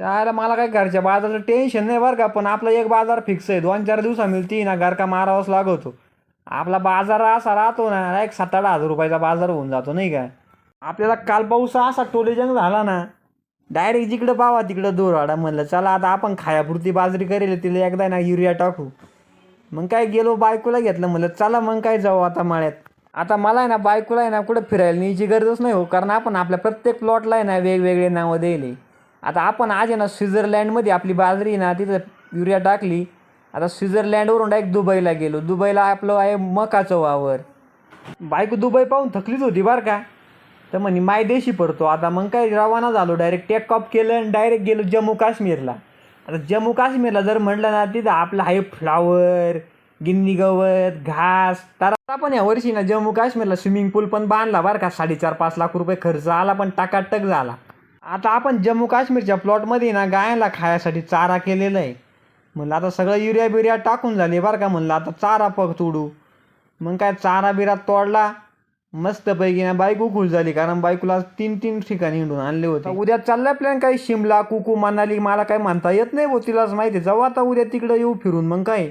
त्याला मला काय घरच्या बाजाराचं टेन्शन नाही बरं का पण आपला एक बाजार फिक्स आहे. दोन चार दिवसा मिळती ना घर का मारावाच लागतो. आपला बाजार असा राहतो ना एक सात आठ हजार रुपयाचा बाजार होऊन जातो नाही का? आपल्याला काल पाऊस असा टोलेजंग झाला ना डायरेक्ट जिकडं पावा तिकडं दोराडा म्हणलं चला आता आपण खायापुरती बाजरी करेल तिला एकदा ना युरिया टाकू. मग काय गेलो बायकोला घेतलं म्हणलं चला मग काय जाऊ आता माळ्यात. आता मला आहे ना बायकोला आहे ना कुठं फिरायला न्यायची गरजच नाही हो कारण आपण आपल्या प्रत्येक प्लॉटला आहे ना वेगवेगळे नावं दिले आता आपण आज आहे ना स्वित्झर्लँडमध्ये आपली बाजरी ना तिथं युरिया टाकली. आता स्वित्झर्लँडवरून डायरेक्ट दुबईला गेलो. दुबईला आपलं आहे मकाचं वावर. बायको दुबई पाहून थकलीच होती बरं का. तर म्हणे मायदेशी पडतो. आता मग काय रवाना झालो डायरेक्ट टेक ऑफ केलं आणि डायरेक्ट गेलो जम्मू काश्मीरला. आता जम्मू काश्मीरला जर म्हटलं ना तिथं आपलं आहे फ्लावर गिन्नी गवत घास. तर आपण या वर्षी ना जम्मू काश्मीरला स्विमिंग पूल पण बांधला बरं का. साडेचार पाच लाख रुपये खर्च आला पण टाकाटक झाला. आता आपण जम्मू काश्मीरच्या प्लॉटमध्ये ना गायला खायासाठी चारा केलेला आहे. म्हणलं आता सगळं युरिया बिरिया टाकून झाले बरं का म्हणलं आता चारा पग तोडू. मग काय चारा बिरा तोडला मस्तपैकी ना बाईक उखूल झाली कारण बाईकला तीन तीन ठिकाणी हिंडून आणले होते. उद्या चाललाय प्लॅन काही शिमला कुकू मनाली मला काय म्हणता येत नाही भाऊ तिलाच माहिती आहे. जाऊ आता उद्या तिकडं येऊ फिरून मग काय?